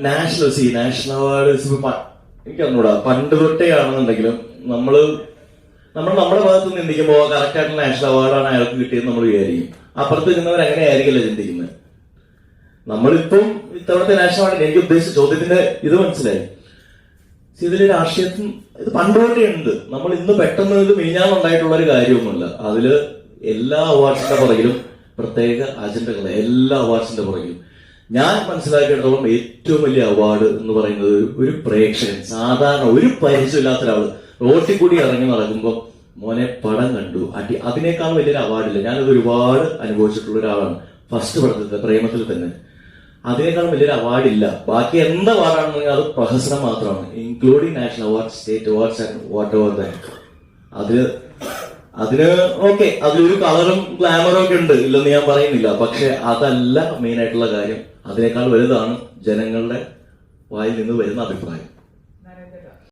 National C national award എനിക്ക് അറിഞ്ഞൂടാ പണ്ട് തൊട്ടേ ആണെന്നുണ്ടെങ്കിലും നമ്മൾ നമ്മൾ നമ്മുടെ ഭാഗത്ത് ചിന്തിക്കുമ്പോൾ കറക്റ്റ് ആയിട്ടുള്ള നാഷണൽ അവാർഡാണ് അയാൾക്ക് കിട്ടിയത് നമ്മൾ വിചാരിക്കും. അപ്പുറത്ത് നിന്നവർ അങ്ങനെ ആയിരിക്കില്ല ചിന്തിക്കുന്നത്? നമ്മളിപ്പം ഇത്തവണത്തെ നാഷണൽ അവാർഡ് എനിക്ക് ഉദ്ദേശിച്ച ചോദ്യത്തിന്റെ ഇത് മനസ്സിലായി. ഇതിൽ ഇതിൽ രാഷ്ട്രീയത്തിൽ ഇത് പണ്ടുകൊണ്ടേ ഉണ്ട്. നമ്മൾ ഇന്ന് പെട്ടെന്ന് ഇത് മിനിഞ്ഞാന്നുണ്ടായിട്ടുള്ള ഒരു കാര്യവുമില്ല. അതിൽ എല്ലാ അവാർഡ്സിന്റെ പുറകിലും പ്രത്യേക അജണ്ടകൾ എല്ലാ അവാർഡ്സിന്റെ പുറകിലും. ഞാൻ മനസ്സിലാക്കിയിടത്തോളം ഏറ്റവും വലിയ അവാർഡ് എന്ന് പറയുന്നത് ഒരു പ്രേക്ഷകൻ സാധാരണ ഒരു പരിചയമില്ലാത്ത ഒരാൾ റോട്ടിൽ കൂടി ഇറങ്ങി നടക്കുമ്പോൾ മോനെ പടം കണ്ടു. അടി അതിനേക്കാൾ വലിയൊരു അവാർഡില്ല ഞാനത് ഒരുപാട് അനുഭവിച്ചിട്ടുള്ള ഒരാളാണ്. ഫസ്റ്റ് പടത്തിൽ പ്രേമത്തിൽ തന്നെ. അതിനേക്കാൾ വലിയൊരു അവാർഡില്ല ബാക്കി എന്ത് അവാർഡാണെന്നുണ്ടെങ്കിൽ അത് പ്രഹസനം മാത്രമാണ്. Including national award state awards and whatever അതിൽ അതിന് ഓക്കെ അതിലൊരു കളറും ഗ്ലാമറും ഒക്കെ ഉണ്ട്. ഇല്ലെന്ന് ഞാൻ പറയുന്നില്ല. പക്ഷെ അതല്ല മെയിൻ ആയിട്ടുള്ള കാര്യം. അതിനേക്കാൾ വലുതാണ് ജനങ്ങളുടെ വായിൽ നിന്ന് വരുന്ന അഭിപ്രായം.